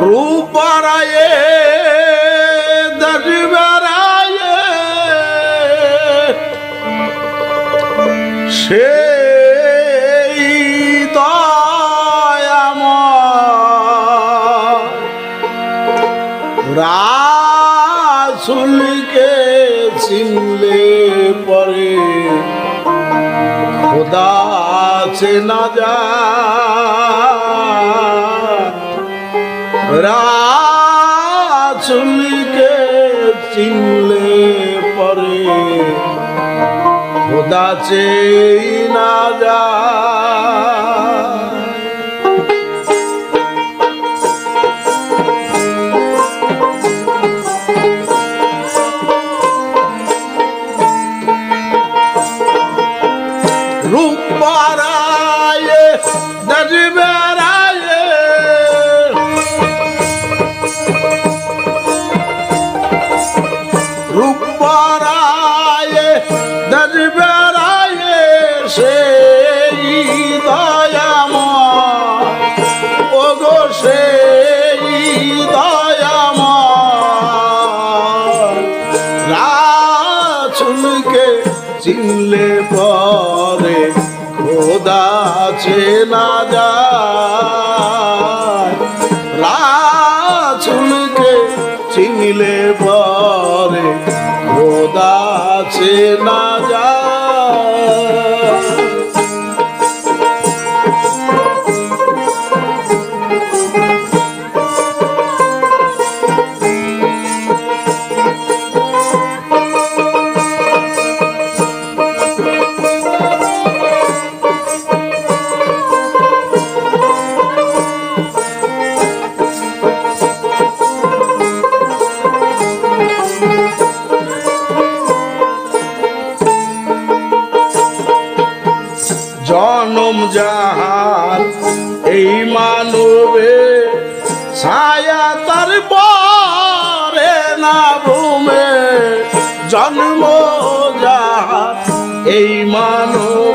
রূপারায়ে দশবেরায়ে সেই দয়াময় রাসুলকে চিনলে পরে খোদা চেনা যায়। রাসুলকে চিনলে পরে। খোদা চেনা যায়। রূপারায়ে দজবেরায়ে সেই দয়াময়। ওগো সেই দয়াময়। রাসুলকে চিনলে পরে খোদা চেনা যায়। জাহান এই মানবে ছায়া তার পরে না ভূমে জন্ম যা এই মানবে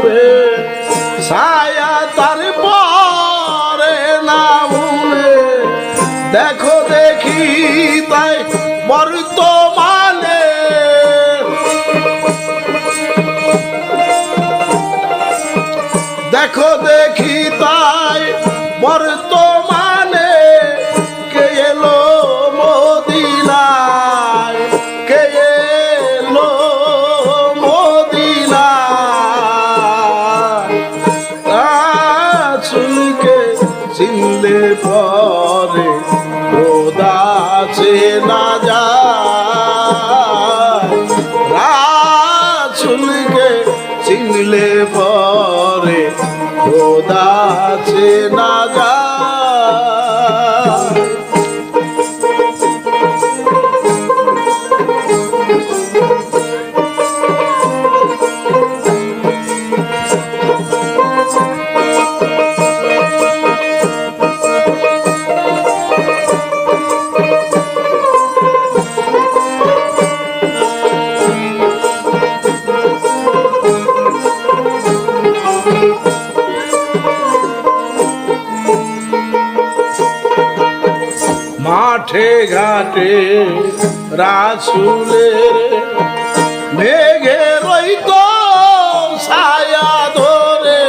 চেনা মাঠে ঘাটে রাসুলের মেঘে রইত ছায়া ধরে।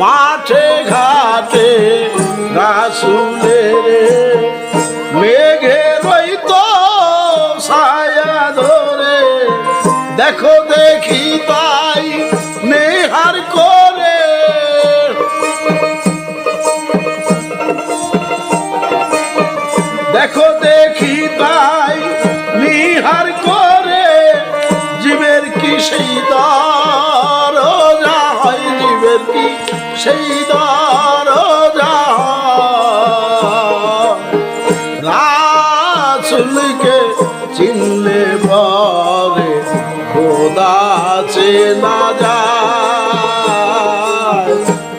মাঠে ঘাটে রাসুলের মেঘে রইত ছায়া ধরে। দেখো দেখি তাই সেই দরজা। রাসুলকে চিনলে পরে খোদা চেনা যায়।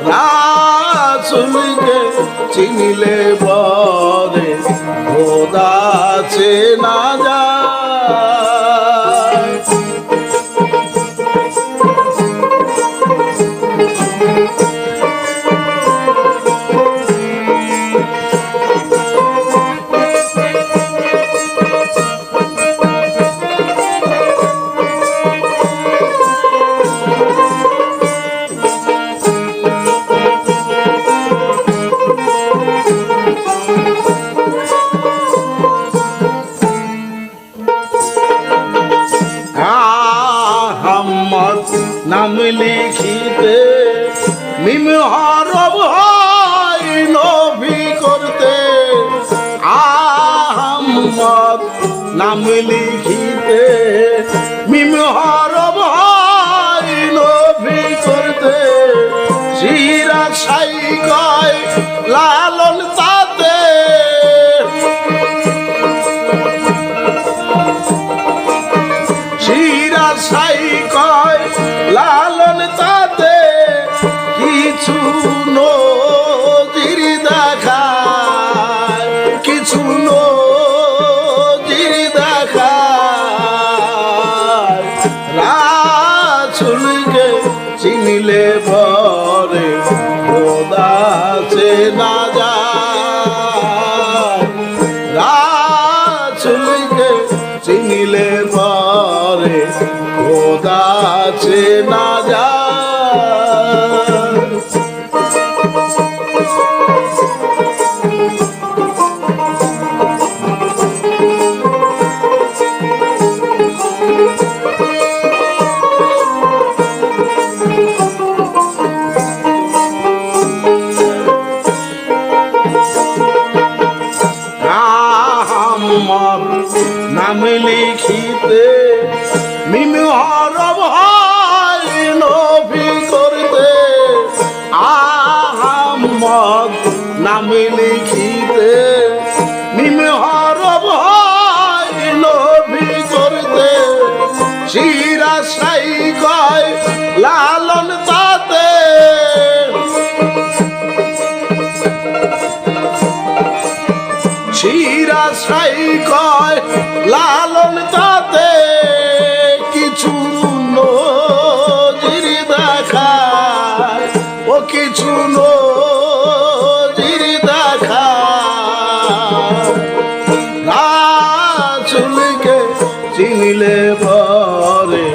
রাসুলকে চিনলে নাম লিখিতে বলে খোদা চেনা যায় লালন তাতে কিছু নজির দেখায়। ও কিছু নজির দেখায়। রাচুলকে চিনিলে পরে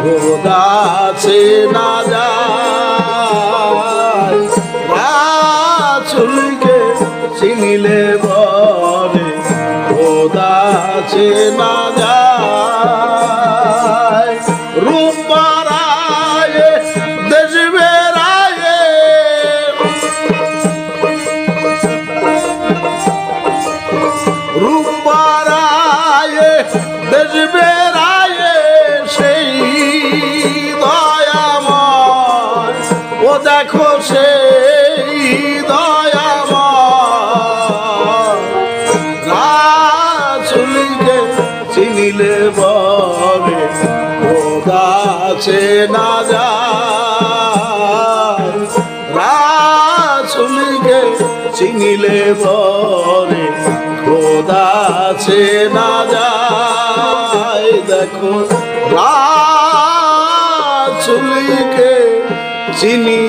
খোদাছে না যায়। রাচুলকে চিনিলে পরে খোদাছে না যায়। রূপারায় দেশ বেড়ায় রূপারায় দেশ বেড়ায় সেই দয়াময়। ও দেখো সেই চিনিলে বলে খোদাছে না যায়। রাসুলকে চিনিলে বলে খোদাছে না যায়। দেখো রাসুলকে চিনি